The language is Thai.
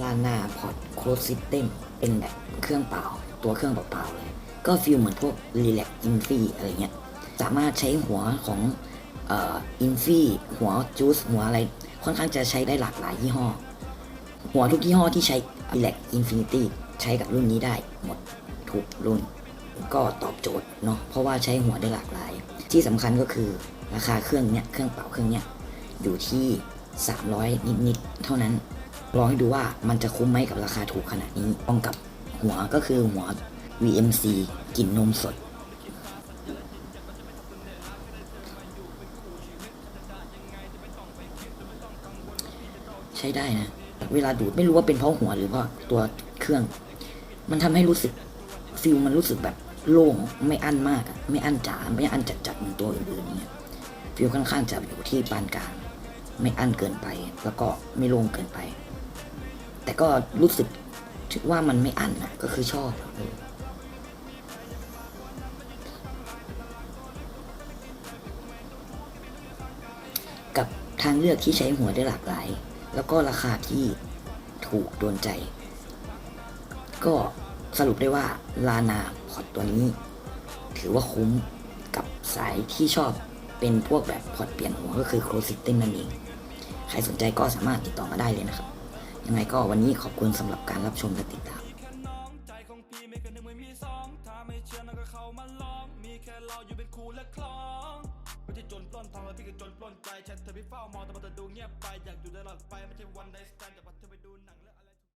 ลานาพอร์ตโคดซิสเต็มเป็นแบบเครื่องเปล่า ตัวเครื่องเปล่าๆเลย ก็ฟีลเหมือนพวกรีแลกอินฟี่อะไรเงี้ย สามารถใช้หัวของอินฟี่หัวจูสหัวอะไร ค่อนข้างจะใช้ได้หลากหลายยี่ห้อ หัวทุกยี่ห้อที่ใช้ r e l a x Infinity ใช้กับรุ่นนี้ได้หมดทุกรุ่น ก็ตอบโจทย์เนาะเพราะว่าใช้หัวได้หลากหลาย ที่สำคัญก็คือราคาเครื่องเนี้ยเครื่องเป่าเครื่องเนี้ยอยู่ที่ 300 นิดๆเท่านั้น ลองให้ดูว่ามันจะคุ้มไหมกับราคาถูกขนาดนี้ลองกับหัวก็คือหัว VMC กลิ่นนมสด ใช้ได้นะ เวลาดูดไม่รู้ว่าเป็นเพราะหัวหรือเพราะตัวเครื่อง มันทำให้รู้สึกฟิลมันรู้สึกแบบโล่งไม่อั้นมากอะไม่อั้นจ๋าไม่อั้นจัดๆเหมือนตัวอื่นๆเนี่ยฟิลค่อนข้างจะอยู่ที่ปานกลางไม่อั้นเกินไป แล้วก็ไม่โล่งเกินไป แต่ก็รู้สึกถึงว่ามันไม่อันนะก็คือชอบเออกับทางเลือกที่ใช้หัวได้หลากหลาย แล้วก็ราคาที่ถูกโดนใจ ก็สรุปได้ว่าลานาพอร์ตตัวนี้ ถือว่าคุ้มกับสายที่ชอบเป็นพวกแบบพอร์ตเปลี่ยนหัวก็คือโครซิ s เต็มนั่นเอง ใครสนใจก็สามารถติดต่อมาได้เลยนะครับ ยังไงก็วันนี้ขอบคุณสำหรับการรับชมและติดตามแค่น้องใจของพี่ไม่ใช่จนปล้นทองแล้วพี่ก็จนปล้นใจฉันเธอพี่เฝ้ามองแต่พอเธอดูเงียบไป อยากอยู่ตลอดไป ไม่ใช่วันไดสแตนแต่พอเธอไปดูหนังแล้ว